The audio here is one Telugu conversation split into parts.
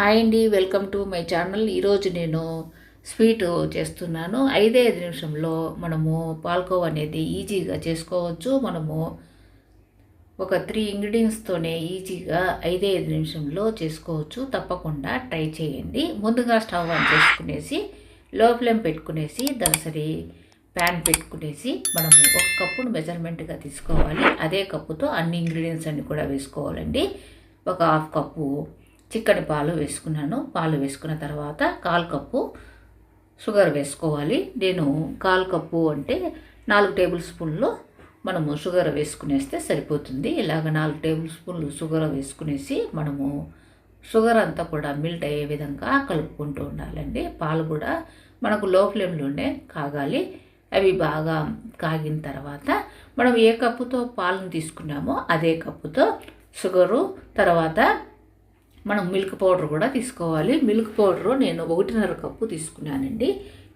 హాయ్ అండి వెల్కమ్ టు మై ఛానల్. ఈరోజు నేను స్వీట్ చేస్తున్నాను. ఐదే ఐదు నిమిషంలో మనము పాల్కోవ అనేది ఈజీగా చేసుకోవచ్చు. మనము ఒక త్రీ ఇంగ్రీడియంట్స్తోనే ఈజీగా ఐదే ఐదు నిమిషంలో చేసుకోవచ్చు. తప్పకుండా ట్రై చేయండి. ముందుగా స్టవ్ ఆన్ చేసుకునేసి లో ఫ్లేమ్ పెట్టుకునేసి దసరి ప్యాన్ పెట్టుకునేసి మనము ఒక కప్పును మెజర్మెంట్గా తీసుకోవాలి. అదే కప్పుతో అన్ని ఇంగ్రీడియంట్స్ అన్ని కూడా వేసుకోవాలండి. ఒక హాఫ్ కప్పు చిక్కటి పాలు వేసుకున్నాను. పాలు వేసుకున్న తర్వాత కాల్ కప్పు షుగర్ వేసుకోవాలి. నేను కాల్ కప్పు అంటే నాలుగు టేబుల్ స్పూన్లు మనము షుగర్ వేసుకునేస్తే సరిపోతుంది. ఇలాగ నాలుగు టేబుల్ స్పూన్లు షుగర్ వేసుకునేసి మనము షుగర్ అంతా కూడా మిల్ట్ అయ్యే విధంగా కలుపుకుంటూ ఉండాలండి. పాలు కూడా మనకు లో ఫ్లేమ్లోనే కాగాలి. అవి బాగా కాగిన తర్వాత మనం ఏ కప్పుతో పాలను తీసుకున్నామో అదే కప్పుతో షుగరు తర్వాత మనం మిల్క్ పౌడర్ కూడా తీసుకోవాలి. మిల్క్ పౌడరు నేను ఒకటిన్నర కప్పు తీసుకున్నానండి.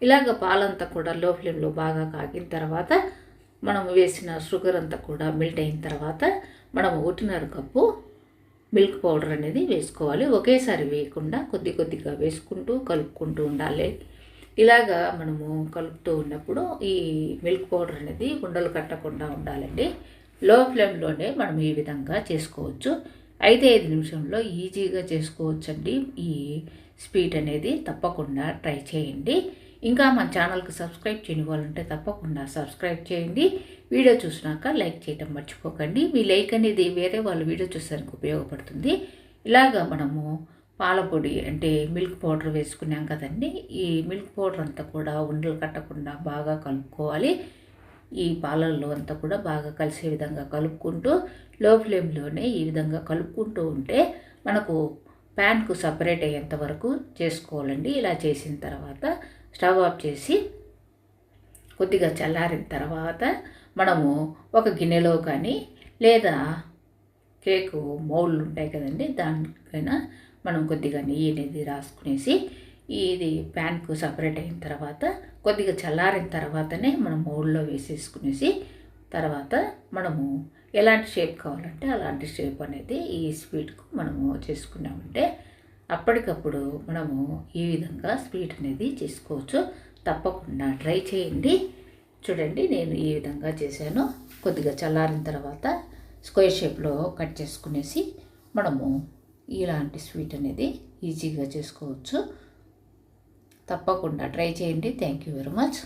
ఇలాగ పాలంతా కూడా లో ఫ్లేమ్లో బాగా కాగిన తర్వాత మనం వేసిన షుగర్ అంతా కూడా మెల్ట్ అయిన తర్వాత మనం ఒకటిన్నర కప్పు మిల్క్ పౌడర్ అనేది వేసుకోవాలి. ఒకేసారి వేయకుండా కొద్ది కొద్దిగా వేసుకుంటూ కలుపుకుంటూ ఉండాలి. ఇలాగా మనము కలుపుతూ ఉన్నప్పుడు ఈ మిల్క్ పౌడర్ అనేది ఉండలు కట్టకుండా ఉండాలండి. లో ఫ్లేమ్లోనే మనం ఈ విధంగా చేసుకోవచ్చు. ఐదు ఐదు నిమిషంలో ఈజీగా చేసుకోవచ్చండి. ఈ స్వీట్ అనేది తప్పకుండా ట్రై చేయండి. ఇంకా మన ఛానల్కి సబ్స్క్రైబ్ చేయని వాళ్ళుంటే తప్పకుండా సబ్స్క్రైబ్ చేయండి. వీడియో చూసినాక లైక్ చేయడం మర్చిపోకండి. మీ లైక్ అనేది వేరే వాళ్ళు వీడియో చూసానికి ఉపయోగపడుతుంది. ఇలాగా మనము పాలపొడి అంటే మిల్క్ పౌడర్ వేసుకున్నాం కదండి. ఈ మిల్క్ పౌడర్ అంతా కూడా ఉండలు కట్టకుండా బాగా కలుపుకోవాలి. ఈ పాలల్లో అంతా కూడా బాగా కలిసే విధంగా కలుపుకుంటూ లో ఫ్లేమ్లోనే ఈ విధంగా కలుపుకుంటూ ఉంటే మనకు ప్యాన్కు సపరేట్ అయ్యేంత వరకు చేసుకోవాలండి. ఇలా చేసిన తర్వాత స్టవ్ ఆఫ్ చేసి కొద్దిగా చల్లారిన తర్వాత మనము ఒక గిన్నెలో కానీ లేదా కేకు మౌళ్ళు ఉంటాయి కదండి దానికైనా మనం కొద్దిగా నెయ్యి అనేది రాసుకునేసి ఇది ప్యాన్కు సపరేట్ అయిన తర్వాత కొద్దిగా చల్లారిన తర్వాతనే మనం మౌల్లో వేసేసుకునేసి తర్వాత మనము ఎలాంటి షేప్ కావాలంటే అలాంటి షేప్ అనేది ఈ స్వీట్కు మనము చేసుకున్నామంటే అప్పటికప్పుడు మనము ఈ విధంగా స్వీట్ అనేది చేసుకోవచ్చు. తప్పకుండా ట్రై చేయండి. చూడండి నేను ఈ విధంగా చేశాను. కొద్దిగా చల్లారిన తర్వాత స్క్వేర్ షేప్లో కట్ చేసుకునేసి మనము ఇలాంటి స్వీట్ అనేది ఈజీగా చేసుకోవచ్చు. తప్పకుండా ట్రై చేయండి. Thank you very much